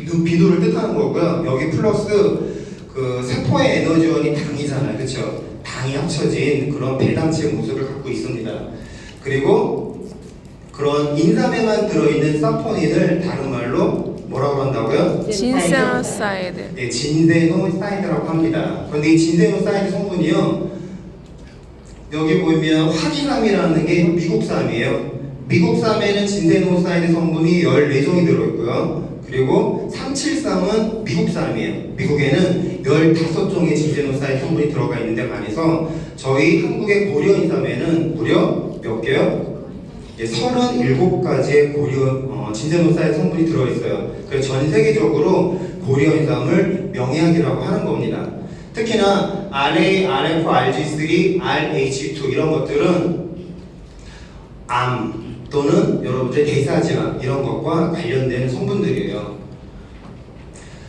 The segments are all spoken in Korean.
비누, 비누를 뜻하는 거고요. 여기 플러스 그 세포의 에너지원이 당이잖아요. 그렇죠? 당이 합쳐진 그런 배당체의 모습을 갖고 있습니다. 그리고 그런 인삼에만 들어있는 사포닌을 다른 말로 뭐라고 한다고요? 진세노사이드. 네, 진세노사이드라고 합니다. 그런데 이 진세노사이드 성분이요. 여기 보면 화기삼이라는 게 미국삼이에요. 미국삼에는 진세노사이드 성분이 14종이 들어있고요. 그리고 373은 미국삼이에요. 미국에는 15종의 진세노사이드 성분이 들어가 있는데 반해서 저희 한국의 고려인삼에는 무려 몇 개요? 예, 37가지의 고려 어, 진세노사의 성분이 들어있어요. 그래서 전 세계적으로 고려 인삼을 명약이라고 하는 겁니다. 특히나 RA, RF, RG3, RH2 이런 것들은 암 또는 여러분들 대사질환 이런 것과 관련된 성분들이에요.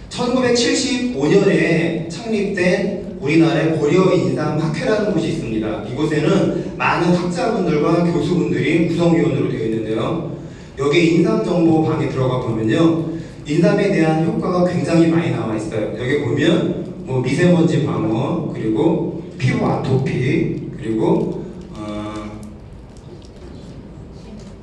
1975년에 창립된 우리나라의 고려인삼 학회라는 곳이 있습니다. 이곳에는 많은 학자분들과 교수분들이 구성위원으로 되어 있는데요. 여기 인삼정보방에 들어가 보면요. 인삼에 대한 효과가 굉장히 많이 나와 있어요. 여기 보면 뭐 미세먼지 방어, 그리고 피부 아토피, 그리고 어,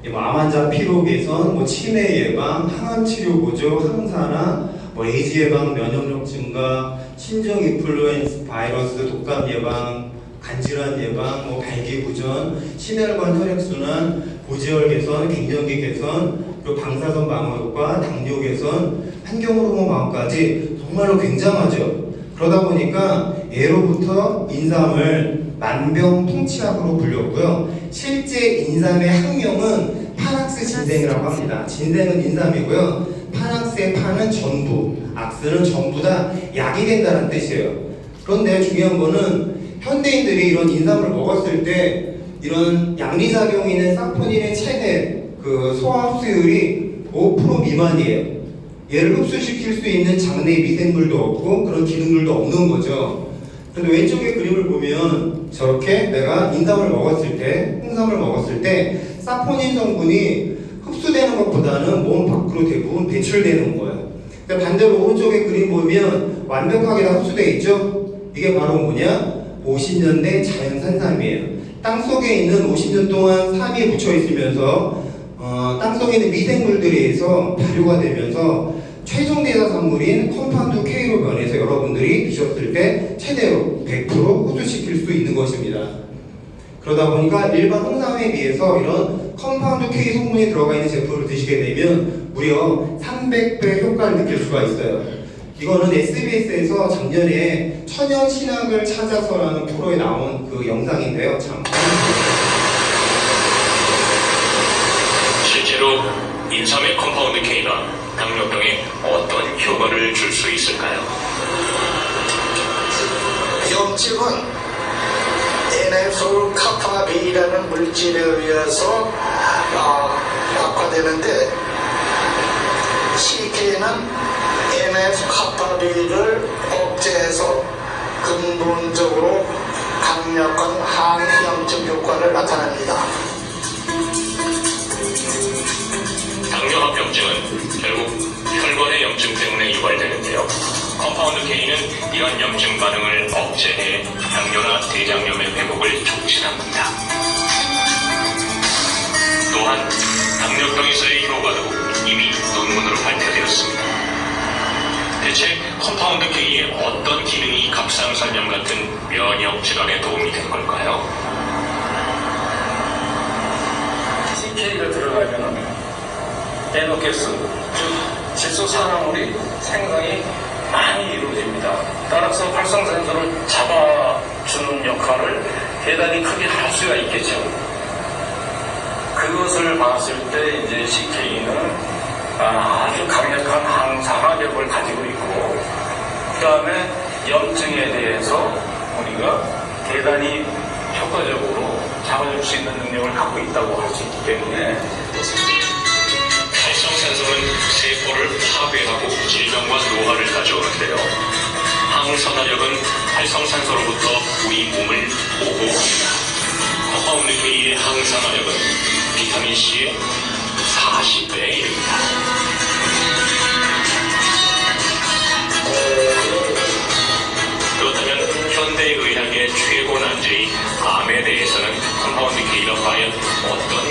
이 뭐, 암 환자 피로 개선, 뭐 치매 예방, 항암 치료 보조, 항산화, 뭐 에이즈 예방, 면역력 증가, 신종 인플루엔스 바이러스 독감 예방, 간질환 예방, 뭐 발기부전, 심혈관 혈액순환, 고지혈 개선, 갱년기 개선, 그리고 방사선 방어 효과, 당뇨 개선, 환경 호르몬 방어까지 정말로 굉장하죠. 그러다 보니까 예로부터 인삼을 만병통치약으로 불렸고요. 실제 인삼의 학명은 파락스 진생이라고 합니다. 진생은 인삼이고요. 파락스의 파는 전부, 악스는 전부 다 약이 된다는 뜻이에요. 그런데 중요한 거는 현대인들이 이런 인삼을 먹었을 때 이런 양리작용이 있는 사포닌의 최대 그 소화 흡수율이 5% 미만이에요. 얘를 흡수시킬 수 있는 장내 미생물도 없고 그런 기능들도 없는 거죠. 근데 왼쪽에 그림을 보면 저렇게 내가 인삼을 먹었을 때, 홍삼을 먹었을 때 사포닌 성분이 흡수되는 것보다는 몸 밖으로 대부분 배출되는 거예요. 근데 반대로 오른쪽에 그림 보면 완벽하게 다 흡수되어 있죠? 이게 바로 뭐냐? 50년대 자연산삼이에요. 땅 속에 있는 50년 동안 삼이 묻혀 있으면서 어, 땅 속에 있는 미생물들에 의해서 발효가 되면서 최종 대사산물인 컴파운드 K로 변해서 여러분들이 드셨을 때 최대로 100% 흡수시킬 수 있는 것입니다. 그러다 보니까 일반 홍삼에 비해서 이런 컴파운드 K 성분이 들어가 있는 제품을 드시게 되면 무려 300배 효과를 느낄 수가 있어요. 이거는 SBS에서 작년에 천연 신학을 찾아서라는 프로에 나온 그 영상인데요. 참. 실제로 인삼의 컴파운드 K가 당뇨병에 어떤 효과를 줄 수 있을까요? 염증은 NF 카파베이라는 물질에 의해서 어, 약화되는데 CK는 NF 카파베이를 억제해서 근본적으로 강력한 항염증 효과를 나타냅니다. 당뇨합병증은 결국 혈관의 염증 때문에 유발되는데요. 컴파운드 K는 이런 염증 반응을 억제해 당뇨나 대장염의 회복을 촉진합니다. 또한 당뇨병에서의 효과도 이미 논문으로 발표되었습니다. 대체 컴파운드 K의 어떤 기능이 갑상선염 같은 면역 질환에 도움이 된 걸까요? CK가 들어가면 에노가스, 즉 질소 산화물이 생성이 많이 이루어집니다. 따라서 활성산소를 잡아주는 역할을 대단히 크게 할 수가 있겠죠. 그것을 봤을 때 이제 CK는 아주 강력한 항산화력을 가지고 있고 그 다음에 염증에 대해서 우리가 대단히 효과적으로 잡아줄 수 있는 능력을 갖고 있다고 할 수 있기 때문에 활성 센서는 세포를 파괴하고 질병과 노화를 가져오는데요. 항산화력은 활성산소로부터 우리 몸을 보호합니다. 허파운드케이의 항산화력은 비타민C의 40배입니다. 그렇다면 현대의학의 최고 난제인 암에 대해서는 컴파운드 케이가 과연 어떤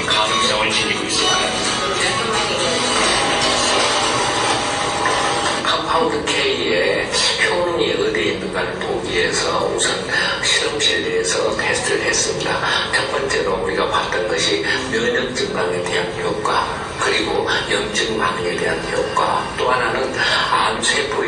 K의 효능이 어디에 있는가를 보기 위해서 우선 실험실 내에서 테스트를 했습니다. 첫 번째로 우리가 봤던 것이 면역 증강에 대한 효과, 그리고 염증 반응에 대한 효과, 또 하나는 암세포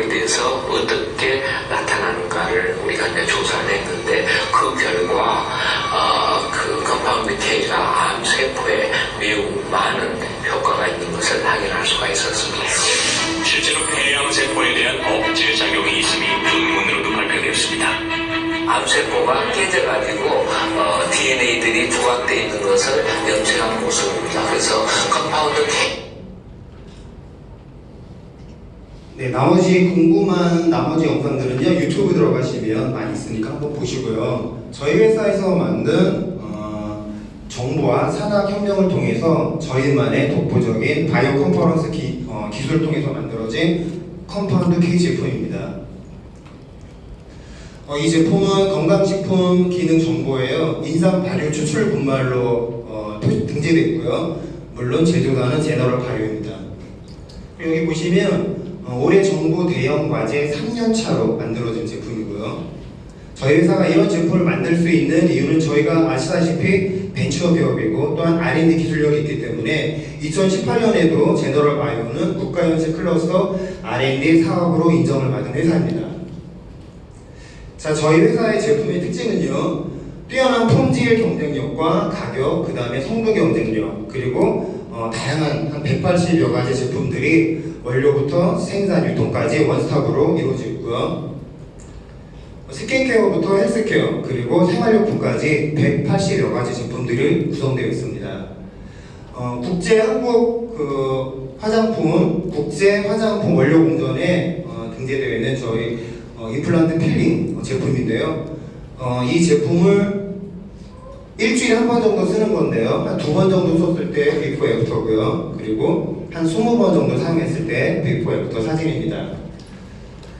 세포가 깨져가지고 어, DNA들이 조각되어 있는 것을 염증한 모습입니다. 그래서 컴파운드 K 네, 나머지 궁금한 나머지 영상들은요 유튜브 들어가시면 많이 있으니까 한번 보시고요. 저희 회사에서 만든 어, 정보와 산학혁명을 통해서 저희만의 독보적인 바이오 컨퍼런스 기, 어, 기술을 통해서 만들어진 컴파운드 K 제품입니다. 어, 이 제품은 건강식품 기능 정보예요. 인삼 발효 추출 분말로 어, 있고요. 물론 제조사는 제너럴. 그리고 여기 보시면 어, 올해 정부 대형 과제 3년 차로 만들어진 제품이고요. 저희 회사가 이런 제품을 만들 수 있는 이유는 저희가 아시다시피 벤처 기업이고 또한 R&D 기술력이 있기 때문에 2018년에도 제너럴 바이오는 국가연체 클러스터 R&D 사업으로 인정을 받은 회사입니다. 자, 저희 회사의 제품의 특징은요. 뛰어난 품질 경쟁력과 가격, 그 다음에 성분 경쟁력, 그리고 어, 다양한 한 180여 가지 제품들이 원료부터 생산, 유통까지 원스톱으로 이루어지고 있고요. 스킨케어부터 헬스케어, 그리고 생활용품까지 180여 가지 제품들이 구성되어 있습니다. 어, 국제 한국 그 화장품, 국제 화장품 원료 공전에 어, 등재되어 있는 저희 어, 임플란트 필링 제품인데요. 어, 이 제품을 일주일에 한 번 정도 쓰는 건데요. 한 두 번 정도 썼을 때 비포 애프터고요. 그리고 한 20번 정도 사용했을 때 비포 애프터 사진입니다.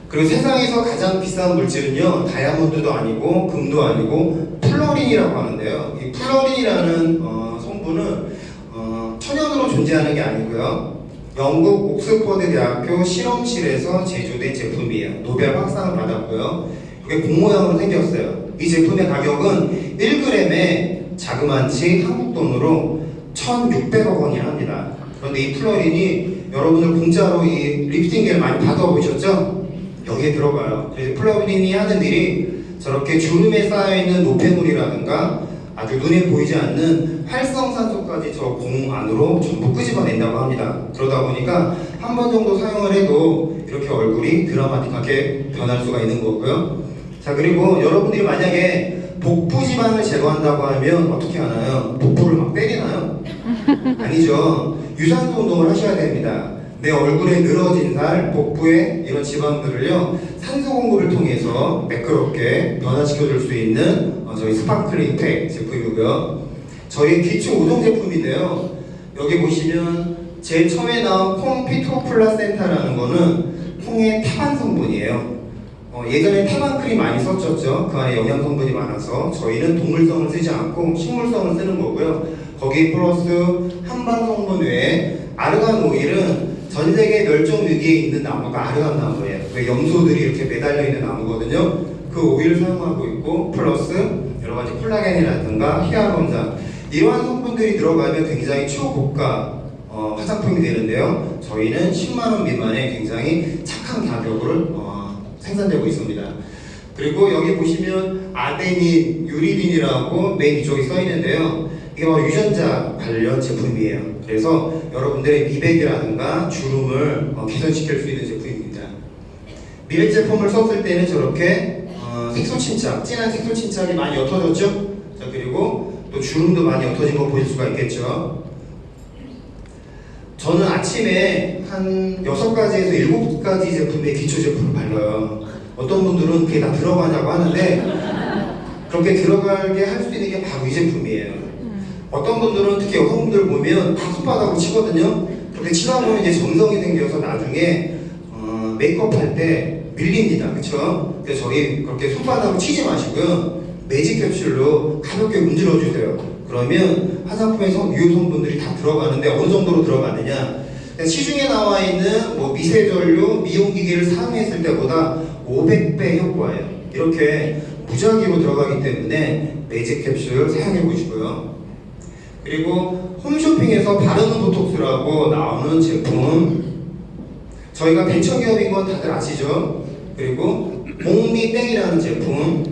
그리고 세상에서 가장 비싼 물질은요, 다이아몬드도 아니고, 금도 아니고, 플로린이라고 하는데요. 이 플로린이라는 어, 성분은 어, 천연으로 존재하는 게 아니고요. 영국 옥스퍼드 대학교 실험실에서 제조된 제품이에요. 노벨 확상을 받았고요. 이게 공 모양으로 생겼어요. 이 제품의 가격은 1g에 자그만치 한국 돈으로 1,600억 원이 합니다. 그런데 이 플러린이 여러분들 공짜로 이 리프팅기를 많이 받아보셨죠? 여기에 들어가요. 그래서 플러린이 하는 일이 저렇게 주름에 쌓여있는 노폐물이라든가 아주 눈에 보이지 않는 활성산소까지 저 공 안으로 전부 끄집어낸다고 합니다. 그러다 보니까 한 번 정도 사용을 해도 이렇게 얼굴이 드라마틱하게 변할 수가 있는 거고요. 자 그리고 여러분들이 만약에 복부 지방을 제거한다고 하면 어떻게 하나요? 복부를 막 때리나요? 아니죠. 유산소 운동을 하셔야 됩니다. 내 얼굴에 늘어진 살, 복부에 이런 지방들을요 산소 공급을 통해서 매끄럽게 변화시켜줄 수 있는 어, 저희 팩 제품이고요. 저희 기초 우동 제품인데요. 여기 보시면 제일 처음에 나온 콩 피토플라센타라는 거는 콩의 태반 성분이에요. 어, 예전에 태반 크림 많이 썼었죠. 그 안에 영양 성분이 많아서 저희는 동물성을 쓰지 않고 식물성을 쓰는 거고요. 거기 플러스 한방 성분 외에 아르간 오일은 전 세계 멸종 위기에 있는 나무가 아르간 나무예요. 그 염소들이 이렇게 매달려 있는 나무거든요. 그 오일을 사용하고 있고 플러스 여러 가지 콜라겐이라든가 히알론산 이러한 성분들이 들어가면 굉장히 초고가 어, 화장품이 되는데요. 저희는 10만 원 미만의 굉장히 착한 가격으로 어, 생산되고 있습니다. 그리고 여기 보시면 아데닌, 유리딘이라고 맨 위쪽에 써 있는데요. 이게 바로 유전자 관련 제품이에요. 그래서 여러분들의 미백이라든가 주름을 어, 개선시킬 수 있는 제품입니다. 미백 제품을 썼을 때는 저렇게 어, 색소 침착, 진한 색소 침착이 많이 옅어졌죠? 자 그리고 또 주름도 많이 옅어진 거 보실 수가 있겠죠? 저는 아침에 한 6가지에서 7가지 제품의 기초 제품을 발라요. 어떤 분들은 그게 다 들어가냐고 하는데 그렇게 들어가게 할 수 있는 게 바로 이 제품이에요. 어떤 분들은 특히 여성분들 보면 다 손바닥으로 치거든요. 그렇게 치다 보면 이제 점성이 생겨서 나중에 어, 메이크업 할 때 밀립니다. 그쵸? 그래서 저희 그렇게 손바닥으로 치지 마시고요. 매직 캡슐로 가볍게 문질러 주세요. 그러면 화장품에 성, 유효 성분들이 다 들어가는데 어느 정도로 들어가느냐? 시중에 나와 있는 뭐 미세전류, 미용기기를 사용했을 때보다 500배 효과예요. 이렇게 무작위로 들어가기 때문에 매직 캡슐 사용해 보시고요. 그리고 홈쇼핑에서 바르는 보톡스라고 나오는 제품 저희가 벤처기업인 건 다들 아시죠? 그리고 몽미 땡이라는 제품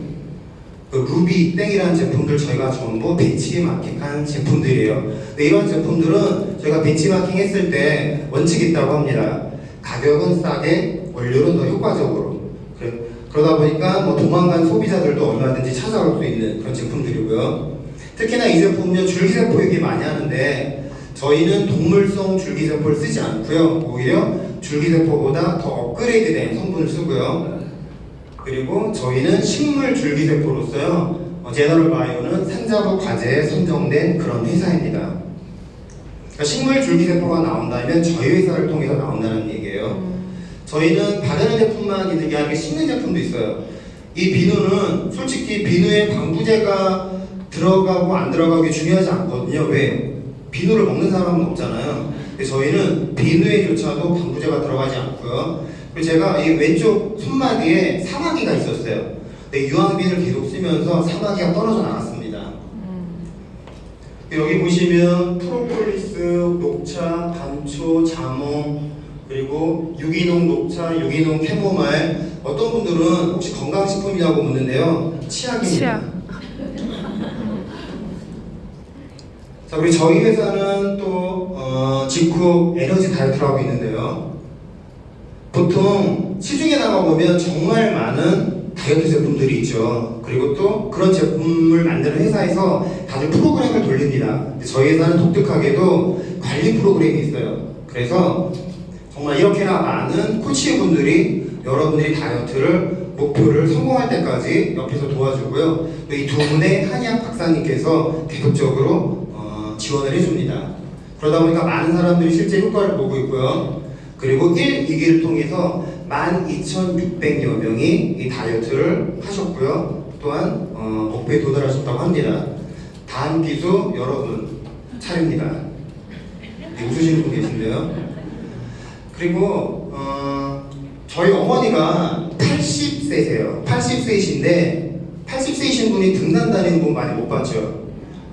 그 루비 땡이라는 제품들 저희가 전부 벤치마킹한 제품들이에요. 이런 제품들은 저희가 벤치마킹 했을 때 원칙이 있다고 합니다. 가격은 싸게, 원료는 더 효과적으로. 그래, 그러다 보니까 뭐 도망간 소비자들도 얼마든지 찾아올 수 있는 그런 제품들이고요. 특히나 이 제품은요 줄기세포 얘기 많이 하는데 저희는 동물성 줄기세포를 쓰지 않고요. 오히려 줄기세포보다 더 업그레이드된 성분을 쓰고요. 그리고 저희는 식물 줄기세포로서요. 어, 제너럴 바이오는 산자부 과제에 선정된 그런 회사입니다. 그러니까 식물 줄기세포가 나온다면 저희 회사를 통해서 나온다는 얘기예요. 저희는 바르는 제품만 있는 게 아니라 씻는 제품도 있어요. 이 비누는 솔직히 비누에 방부제가 들어가고 안 들어가기 중요하지 않거든요. 왜? 비누를 먹는 사람은 없잖아요. 근데 저희는 비누에조차도 방부제가 들어가지 않고요. 그리고 제가 이 왼쪽 손마디에 사마귀가 있었어요. 근데 유황비를 계속 쓰면서 사마귀가 떨어져 나갔습니다. 여기 보시면 프로폴리스, 녹차, 단초, 자몽 그리고 유기농 녹차, 유기농 캐모마일 어떤 분들은 혹시 건강식품이냐고 묻는데요 치약입니다 치약. 자 우리 저희 회사는 또 어, 직후 에너지 다이어트를 하고 있는데요 보통 시중에 나가보면 정말 많은 다이어트 제품들이 있죠. 그리고 또 그런 제품을 만드는 회사에서 다들 프로그램을 돌립니다. 저희 회사는 독특하게도 관리 프로그램이 있어요. 그래서 정말 이렇게나 많은 코치분들이 여러분들이 다이어트를 목표를 성공할 때까지 옆에서 도와주고요. 또 이 두 분의 한의학 박사님께서 계속적으로 어, 지원을 해줍니다. 그러다 보니까 많은 사람들이 실제 효과를 보고 있고요. 그리고 1, 2기를 통해서 12,600여 명이 이 다이어트를 하셨고요. 또한 어, 목표에 도달하셨다고 합니다. 다음 기수 여러분 차례입니다. 네, 웃으시는 분 계신데요. 그리고 어, 저희 어머니가 80세세요. 80세이신데 80세이신 분이 등산 다니는 분 많이 못 봤죠.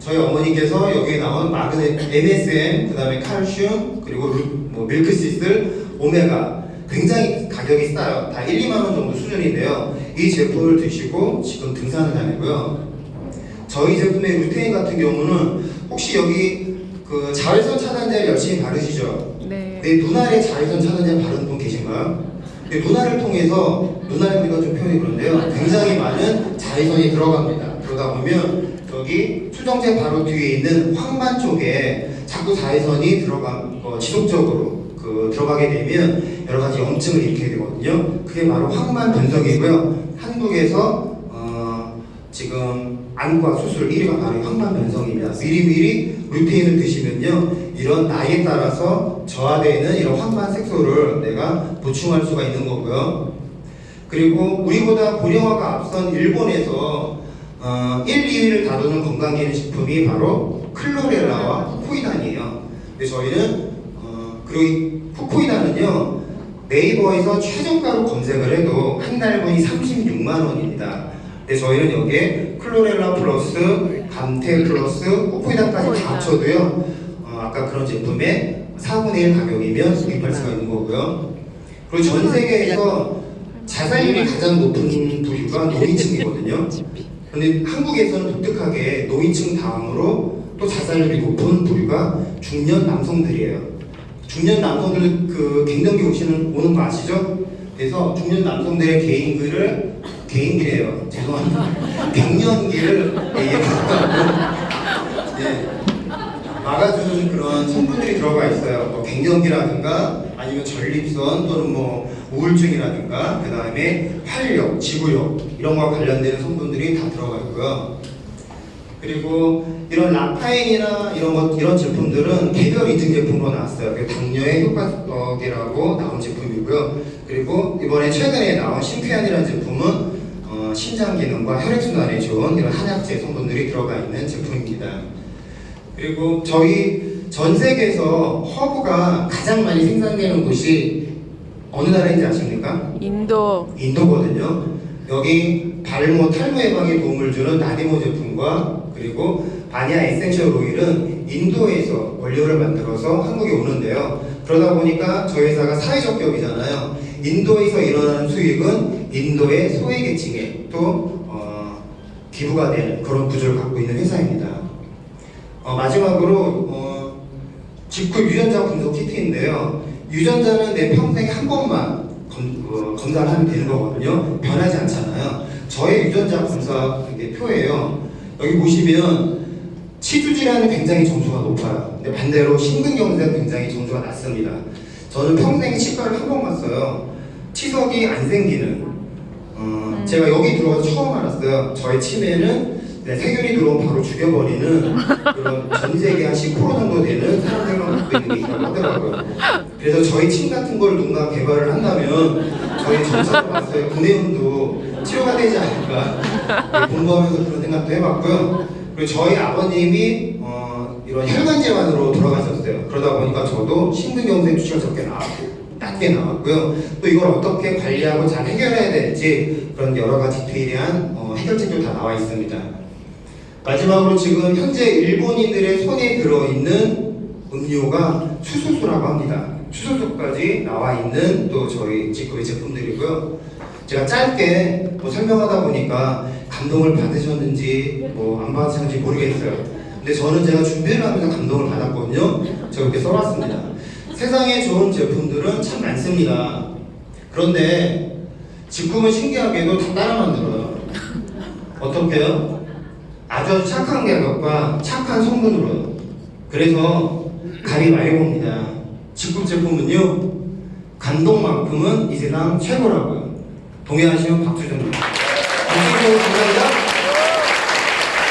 저희 어머니께서 여기에 나온 마그네, MSM, 그 다음에 칼슘, 그리고 루, 뭐 밀크시슬, 오메가 굉장히 가격이 싸요. 다 1, 2만 원 정도 수준인데요. 이 제품을 드시고 지금 등산을 다니고요. 저희 제품의 루테인 같은 경우는 혹시 여기 그 자외선 차단제를 열심히 바르시죠? 네. 네, 눈알에 자외선 차단제 바르는 분 계신가요? 네, 눈알을 통해서 눈알 우리가 좀 표현이 그런데요. 굉장히 많은 자외선이 들어갑니다. 그러다 보면 여기 수정제 바로 뒤에 있는 황반 쪽에 자꾸 자외선이 들어가 어, 지속적으로 그 들어가게 되면 여러 가지 염증을 일으키게 되거든요. 그게 바로 황반 변성이고요. 한국에서 어, 지금 안과 수술 1위가 바로 황반 변성입니다. 미리미리 루테인을 드시면요. 이런 나이에 따라서 저하되는 이런 황반 색소를 내가 보충할 수가 있는 거고요. 그리고 우리보다 고령화가 앞선 일본에서 어, 1, 2위를 다루는 건강기능식품이 바로 클로렐라와 후코이단이에요. 근데 저희는 어, 그리고 이 후코이단은요 네이버에서 최저가로 검색을 해도 한 달분이 36만 원입니다. 근데 저희는 여기에 클로렐라 플러스 감태 플러스 후코이단까지 다 합쳐도요 어, 아까 그런 제품의 4분의 1 가격이면 구입할 수가 있는 거고요. 그리고 전 세계에서 자살률이 가장 높은 부류가 노인층이거든요. 근데 한국에서는 독특하게 노인층 다음으로 또 자살률이 높은 부류가 중년 남성들이에요. 중년 남성들 그 갱년기 오시는 오는 거 아시죠? 그래서 중년 남성들의 개인기를 개인기래요. 죄송합니다. 갱년기를 예, 예, 막아주는 그런 성분들이 들어가 있어요. 뭐 갱년기라든가 아니면 전립선 또는 뭐 우울증이라든가 그 다음에 활력, 지구력 이런 거와 관련된 성분들이 다 들어가 있고요. 그리고 이런 라파인이나 이런 것 이런 제품들은 개별 인증 제품으로 나왔어요. 그 당뇨에 효과적이라고 나온 제품이고요. 그리고 이번에 최근에 나온 심쾌한이라는 제품은 어, 심장 기능과 혈액 순환에 좋은 이런 한약재 성분들이 들어가 있는 제품입니다. 그리고 저희 전 세계에서 허브가 가장 많이 생산되는 곳이 어느 나라인지 아십니까? 인도 인도거든요. 여기 발모 탈모 예방에 도움을 주는 나디모 제품과 그리고 바니아 에센셜 오일은 인도에서 원료를 만들어서 한국에 오는데요. 그러다 보니까 저희 회사가 사회적 기업이잖아요. 인도에서 일어나는 수익은 인도의 소외계층에 또 어, 기부가 되는 그런 구조를 갖고 있는 회사입니다. 어, 마지막으로 어, 직구 유전자 분석 키트인데요. 유전자는 내 평생에 한 번만 검, 어, 검사를 하면 되는 거거든요. 변하지 않잖아요. 저의 유전자 검사 이게 표예요. 여기 보시면 치주 질환은 굉장히 점수가 높아요. 근데 반대로 심근경색은 굉장히 점수가 낮습니다. 저는 평생에 치과를 한 번 갔어요. 치석이 안 생기는. 어, 제가 여기 들어와서 처음 알았어요. 저의 치매는 네, 세균이 들어오면 바로 죽여버리는 그런 전 세계 한 10% 정도 되는 사람들만 갖고 있는 게 있다고 하더라고요. 그래서 저희 침 같은 걸 누군가 개발을 한다면 저희 전사로 봤어요. 구내염도 치료가 되지 않을까 네, 공부하면서 그런 생각도 해봤고요. 그리고 저희 아버님이 어, 이런 혈관 질환으로 돌아가셨어요. 그러다 보니까 저도 심근경색 수치가 적게 나왔고 낮게 나왔고요. 또 이걸 어떻게 관리하고 잘 해결해야 될지 그런 여러 가지 디테일한 어, 해결책도 다 나와 있습니다. 마지막으로 지금 현재 일본인들의 손에 들어있는 음료가 수소수라고 합니다. 수소수까지 나와 있는 또 저희 직구의 제품들이고요. 제가 짧게 뭐 설명하다 보니까 감동을 받으셨는지 뭐 안 받으셨는지 모르겠어요. 근데 저는 제가 준비를 하면서 감동을 받았거든요. 제가 이렇게 써봤습니다. 세상에 좋은 제품들은 참 많습니다. 그런데 직구는 신기하게도 다 따라 만들어요. 어떻게요? 아주 착한 가격과 착한 성분으로요. 그래서 감이 많이 봅니다. 직구 제품은요, 감동만큼은 이 세상 최고라고요. 동의하시면 박수 좀. 감사합니다.